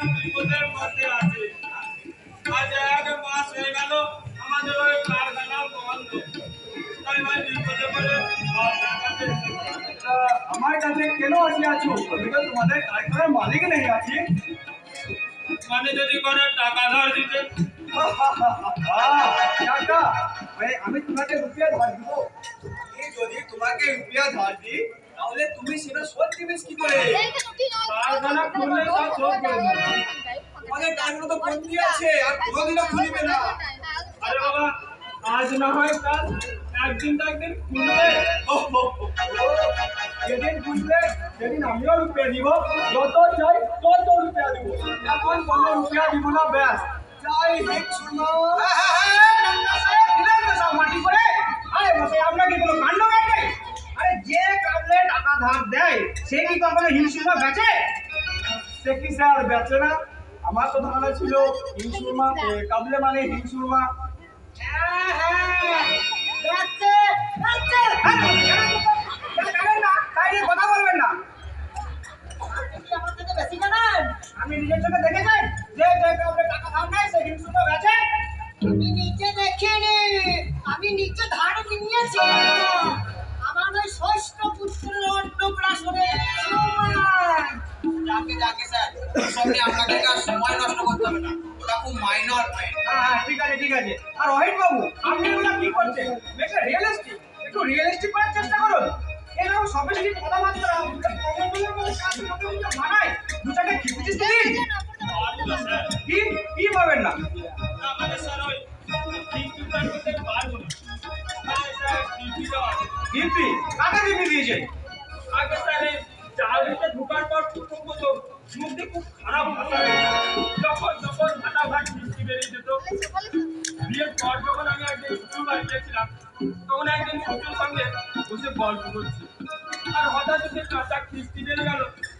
ভীষণ বিপদের মধ্যে আছি। আজ এক মাস হয়ে গেল আমাদের ওই কারখানা বন্ধ। তাই ভাই বিপদে পড়ে আপনার কাছে এসেছি। তা আমার কাছে কেন আমি তো তোমাদের কারখানার মালিক নেই আছি। মানে যদি করে টাকা ধার দিতে। আমি তোমাকে রুপিয়া ধার দিব। যদি তোমাকে রুপিয়া ধার দিই তুমি সেটা শোধ দিবে কি করে। কারখানা খুললে সব দেবো। আমাদের কারখানা তো বন্দি আছে, আর কোনোদিনও খুলবে না। আরে বাবা আজ না হয় কাল একদিন তো একদিন খুলবে। যেদিন বুঝবে সেদিন আমিও রুপিয়া দিব যত চাই, তত রুপিয়া দিব এখন কোনো রুপিয়া দিব না, ব্যাস। যাই হিক, শুনো। ধার দেয় সে কি কখনো হিংসুমা বেচে? সে কি স্যার বেচে না? আমার তো ধারণা ছিল হিংসুরমা এ, কাবলে মানে হিংসুরমা হ্যাঁ হ্যাঁ কথা বলবেন না। আপনি নিজের চোখে দেখেছেন যে টাকা ধার নেয় সে হিংসুমা বেচে। আমি নিচে দেখিনি আমি নিচে ধার নিয়েছি আমার ওই ষষ্ঠ অন্নপ্রাশনের সময় নষ্ট করতে হবে না। ওটা খুব মাইনর হ্যাঁ হ্যাঁ, ঠিক আছে ঠিক আছে। আর অহিত বাবু আপনি কি করছেন? বেশ রিয়েলিস্টিক একটু রিয়েলিস্টিক করার চেষ্টা করুন। এরকম সফিস্টিক কথাবার্তা কমনগুলোর মধ্যে কাজ করতে করতে মানায়। দু চারটে খিচুড়ি দিন পারব না, স্যার কি কি পারবেন না? না স্যার ওই টিকিটার করতে পারব না। স্যার টিকিটাও আছে দিব্যি কাকে দিব্যি দিয়েছে মুখ যখন যখন ফাটাফাট মিষ্টি বেরিয়ে যেত। বিয়ের পর যখন আমি একদিন শ্বশুর বাড়ি তখন একদিন শ্বশুর সঙ্গে বসে গল্প করছি। আর হঠাৎ সে কাঁচা কিস্তি বেরিয়ে গেল।